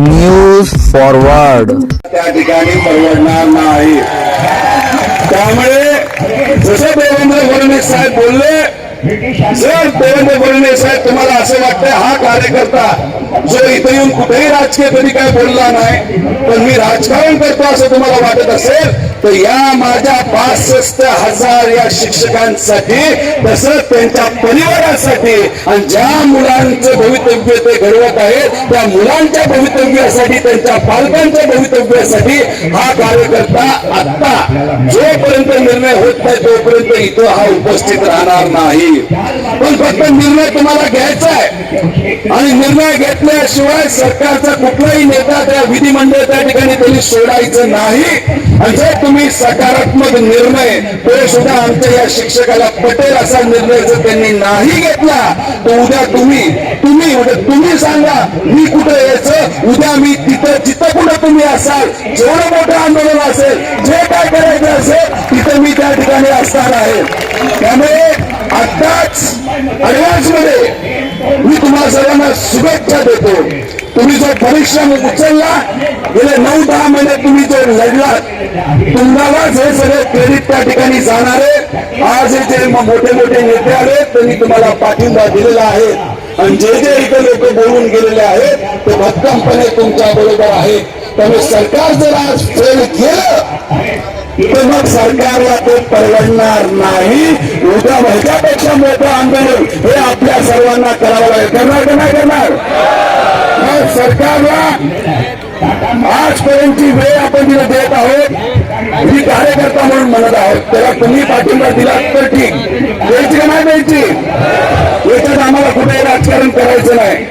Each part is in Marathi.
News forward. त्या ठिकाणी परवडणार नाही. त्यामुळे जसं देवेंद्र फडणवीस साहेब बोलले जर देवेंद्र फडणवीस साहेब तुम्हाला असं वाटतंय हा कार्यकर्ता जो इथे येऊन कुठेही राजकीय कधी काय बोलला नाही पण मी राजकारण करतो असं तुम्हाला वाटत असेल तर या माझ्या पासष्ट हजार या शिक्षकांसाठी तसंच त्यांच्या परिवारासाठी आणि ज्या मुलांचं भवितव्य ते घडवत आहेत त्या मुलांच्या भवितव्यासाठी त्यांच्या पालकांच्या भवितव्यासाठी हा कार्यकर्ता आता जोपर्यंत निर्णय होत नाही तोपर्यंत इथं हा उपस्थित राहणार नाही. पण फक्त निर्णय तुम्हाला घ्यायचा आहे. आणि निर्णय घेतल्याशिवाय सरकारचा कुठलाही नेता त्या विधिमंडळ त्या ठिकाणी त्यांनी सोडायचं नाही. आणि जर तुम्ही सकारात्मक निर्णय तो सुद्धा आमच्या या शिक्षकाला पटेल असा निर्णय जर त्यांनी नाही घेतला तर उद्या तुम्ही तुम्ही तुम्ही सांगा मी कुठे यायचं? उद्या मी तिथं जिथं कुठं तुम्ही असाल जेवढं मोठं आंदोलन असेल जे काय करायचं असेल तिथं मी त्या ठिकाणी असणार आहे. त्यामुळे आत्ताच ऍडव्हान्समध्ये मी तुम्हाला सर्वांना शुभेच्छा देतो. तुम्ही जो परिश्रम उचलला गेले नऊ दहा महिने तुम्ही जो लढला तुम्हालाच हे सगळे क्रेडिट त्या ठिकाणी जाणार. आहे आज हे जे मोठे मोठे नेते आले त्यांनी तुम्हाला पाठिंबा दिलेला आहे. आणि जे जे इथे लोक बोलून गेलेले आहेत ते भक्कमपणे तुमच्या बरोबर आहे. त्यामुळे सरकार जर आज फेल केलं तर मग सरकारला ते परवडणार नाही. उद्या ह्याच्यापेक्षा मोठं आंदोलन हे आपल्या सर्वांना करावं लागेल. करणार का नाही करणार? सरकारला आजपर्यंतची वेळ आपण तिला देत आहोत. ही कार्यकर्ता म्हणून म्हणत आहोत. त्याला तुम्ही पाठिंबा दिला तर ठीक. द्यायची का नाही द्यायची? याच्यात आम्हाला कुठेही राजकारण करायचं नाही.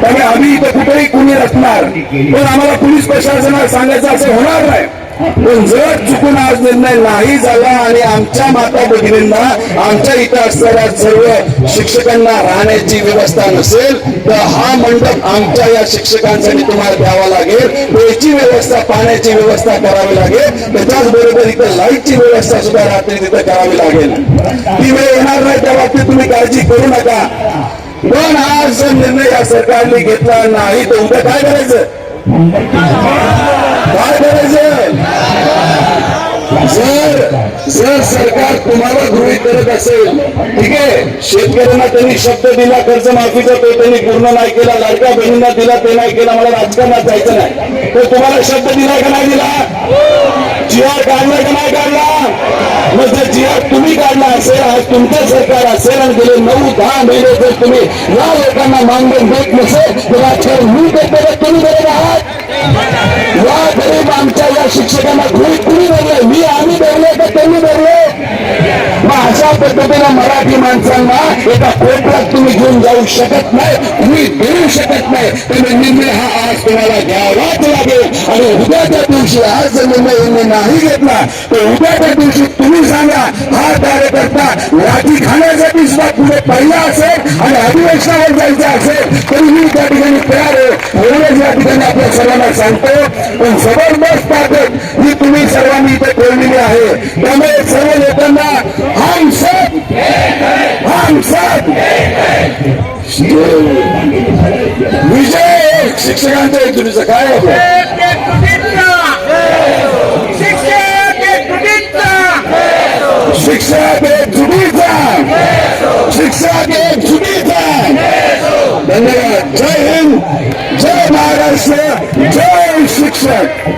त्यामुळे आम्ही इथं कुठेही कुणी असणार पण आम्हाला पोलीस प्रशासनाला सांगायचं असं होणार नाही. पण जर चुकून आज निर्णय नाही झाला आणि आमच्या माता भगिनींना आमच्या इथं असणाऱ्या सर्व शिक्षकांना राहण्याची व्यवस्था नसेल तर हा मंडप आमच्या या शिक्षकांसाठी तुम्हाला द्यावा लागेल. वेळची व्यवस्था पाण्याची व्यवस्था करावी लागेल. त्याच्याच बरोबर इथं लाईटची व्यवस्था सुद्धा रात्री तिथं करावी लागेल. ती वेळ येणार नाही त्या बाबतीत तुम्ही काळजी करू नका. पण आज जर निर्णय या सरकारने घेतला नाही तर उद्या काय करायचं? काय करायचं? जर जर सरकार तुम्हाला गृहित करत असेल. ठीक आहे? शेतकऱ्यांना त्यांनी शब्द दिला कर्ज माफीचा तो त्यांनी पूर्ण नाही केला लाडक्या बहिणींना दिला ते नाही केला मला राजकारणात जायचं नाही. तर तुम्हाला शब्द दिला का नाही दिला? जीआर काढला का नाही काढला? मग जर जीआर तुम्ही काढला असेल आज तुमचं सरकार असेल आणि गेले नऊ दहा महिने जर तुम्ही या लोकांना मानधन देत नसेल तर राजकारण मी करतो तुम्ही करत आहात? या गरीब आमच्या या शिक्षकांना गृहित कुणी धरले मी आम्ही धरले का त्यांनी धरले मग अशा पद्धतीनं मराठी माणसांना एका कोर्टात तुम्ही घेऊन जाऊ शकत नाही. तुम्ही देऊ शकत नाही. त्यामुळे निर्णय हा आज तुम्हाला घ्यावाच लागेल. आणि उद्याच्या दिवशी आज जर निर्णय यांनी नाही घेतला तर उद्याच्या दिवशी तुम्ही सांगा हा कार्यकर्ता लाठी खाण्यासाठी सुद्धा पुढे पहिला असेल आणि अधिवेशनावर जायचं असेल तरी मी त्या ठिकाणी तयार आहे. एवढंच या ठिकाणी आपल्या सर्वांना सांगतो. पण जबरदस्त ताकद ही तुम्ही सर्वांनी इथे ठेवलेली आहे. त्यामुळे सर्व लोकांना हम सब हम सब. विजय शिक्षकांच्या एकजुटीचं काय होतं शिक्षक एक जुटीचा शिक्षक धन्यवाद. जय हिंद. जय महाराष्ट्र. जय शिक्षक.